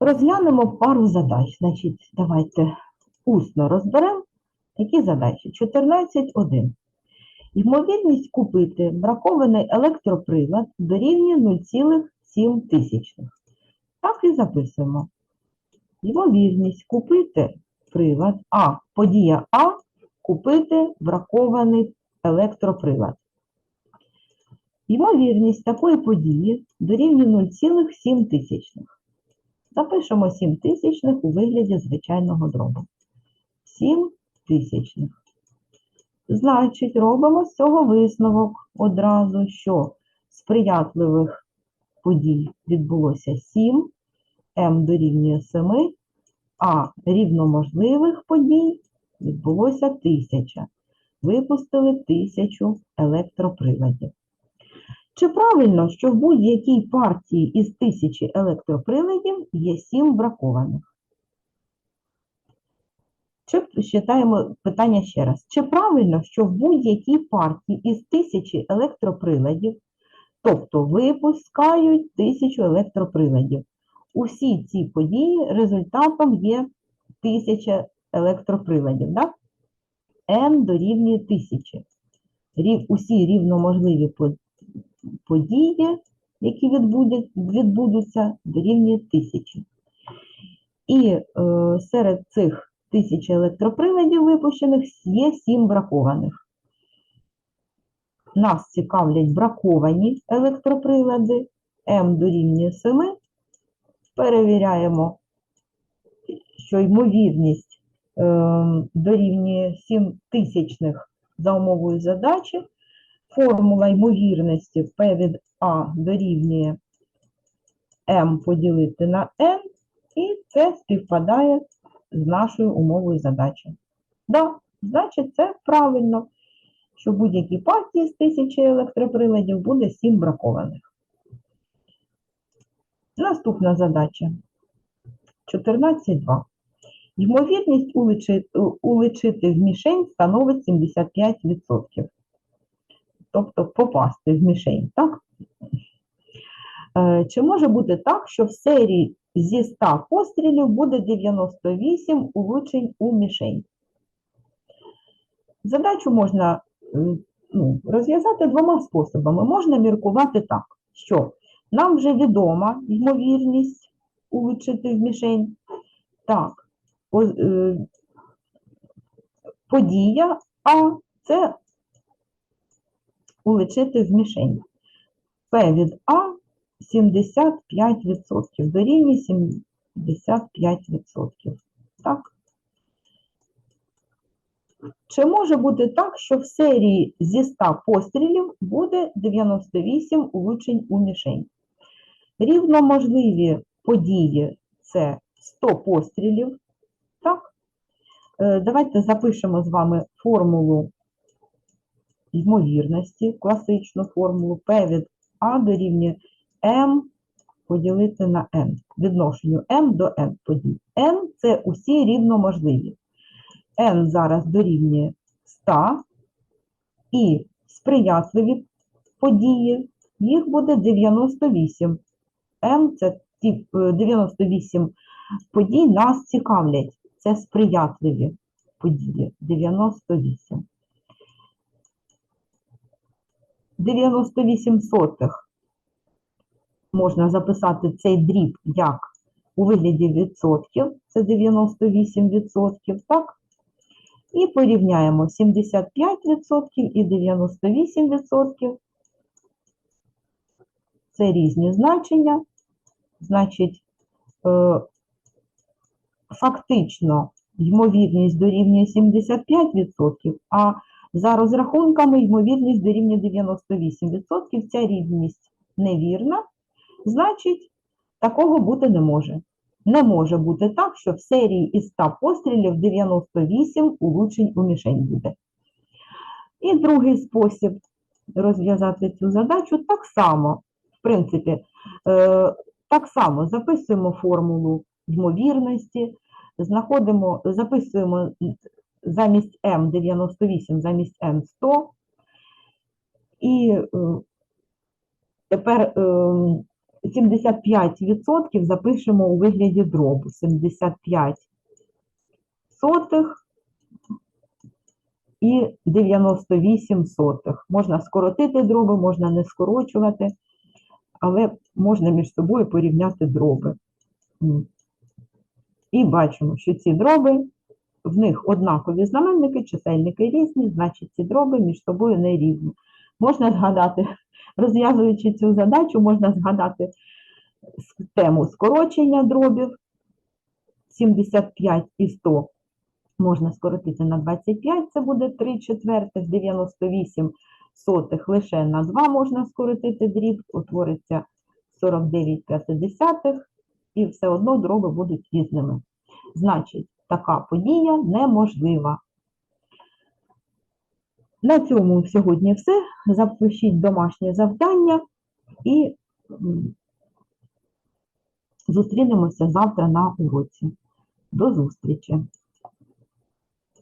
Розглянемо пару задач. Значить, давайте усно розберемо такі задачі. 14.1. Ймовірність купити бракований електроприлад дорівнює 0,7 тисячних. Так і записуємо. Ймовірність купити прилад А, подія А, купити бракований електроприлад. Ймовірність такої події дорівнює 0,7 тисячних. Запишемо 7 тисячних у вигляді звичайного дробу. 7 тисячних. Значить, робимо з цього висновок одразу, що сприятливих подій відбулося 7, М дорівнює 7, а рівноможливих подій відбулося 1000. Випустили 1000 електроприладів. Чи правильно, що в будь-якій партії із тисячі електроприладів є 7 бракованих? Чи читаємо питання ще раз. Чи правильно, що в будь-якій партії із тисячі електроприладів, тобто випускають тисячу електроприладів, усі ці події результатом є тисяча електроприладів, так? N дорівнює тисячі. Усі рівноможливі події, які відбудуть, відбудуться, дорівнює тисячі. І е, серед цих тисячі електроприладів випущених є сім бракованих. Нас цікавлять браковані електроприлади, М дорівнює 7. Перевіряємо, що ймовірність е, дорівнює 7 тисячних за умовою задачі. Формула ймовірності P від А дорівнює m поділити на n, і це співпадає з нашою умовою задачі. Да, значить, це правильно, що в будь-якій партії з тисячі електроприладів буде 7 бракованих. Наступна задача. 14.2. Ймовірність уличити в мішень становить 75%. Тобто попасти в мішень, так? Е, Чи може бути так, що в серії зі 100 пострілів буде 98 улучшень у мішень? Задачу можна ну, розв'язати двома способами. Можна міркувати так, що нам вже відома ймовірність улучшити в мішень. Так, е, подія А це уличити в мішень. П від А 75%, дорівнює 75%. Так? Чи може бути так, що в серії зі 100 пострілів буде 98 улучшень у мішень? Рівноможливі події це 100 пострілів. Так? Е, Давайте запишемо з вами формулу ймовірності, класичну формулу P від А дорівнює m поділити на n. Відношенню m до n подій. n – це усі рівноможливі. n зараз дорівнює 100, і сприятливі події, їх буде 98. m – це е, 98 подій нас цікавлять. Це сприятливі події. 98. 98 сотих можна записати цей дріб як у вигляді відсотків, це 98 відсотків, так? І порівняємо 75 відсотків і 98 відсотків. Це різні значення. Значить, е, фактично ймовірність дорівнює 75%, а за розрахунками ймовірність дорівнює 98%. Ця рівність невірна, значить, такого бути не може. Не може бути так, що в серії із 100 пострілів 98 улучшень у мішень буде. І другий спосіб розв'язати цю задачу так само, в принципі, е, так само записуємо формулу ймовірності, знаходимо, записуємо замість m 98, замість n 100. І е, тепер е, 75% запишемо у вигляді дробу. 75 сотих і 98 сотих. Можна скоротити дроби, можна не скорочувати, але можна між собою порівняти дроби. І бачимо, що ці дроби, в них однакові знаменники, чисельники різні, значить ці дроби між собою не рівні. Можна згадати, розв'язуючи цю задачу, можна згадати тему скорочення дробів 75 і 100 можна скоротити на 25, це буде 3 четвертих, 98 сотих лише на 2 можна скоротити дріб, утвориться 49 п'ятидесятих, і все одно дроби будуть різними. Значить, така подія неможлива. На цьому сьогодні все. Запишіть домашнє завдання і зустрінемося завтра на уроці. До зустрічі!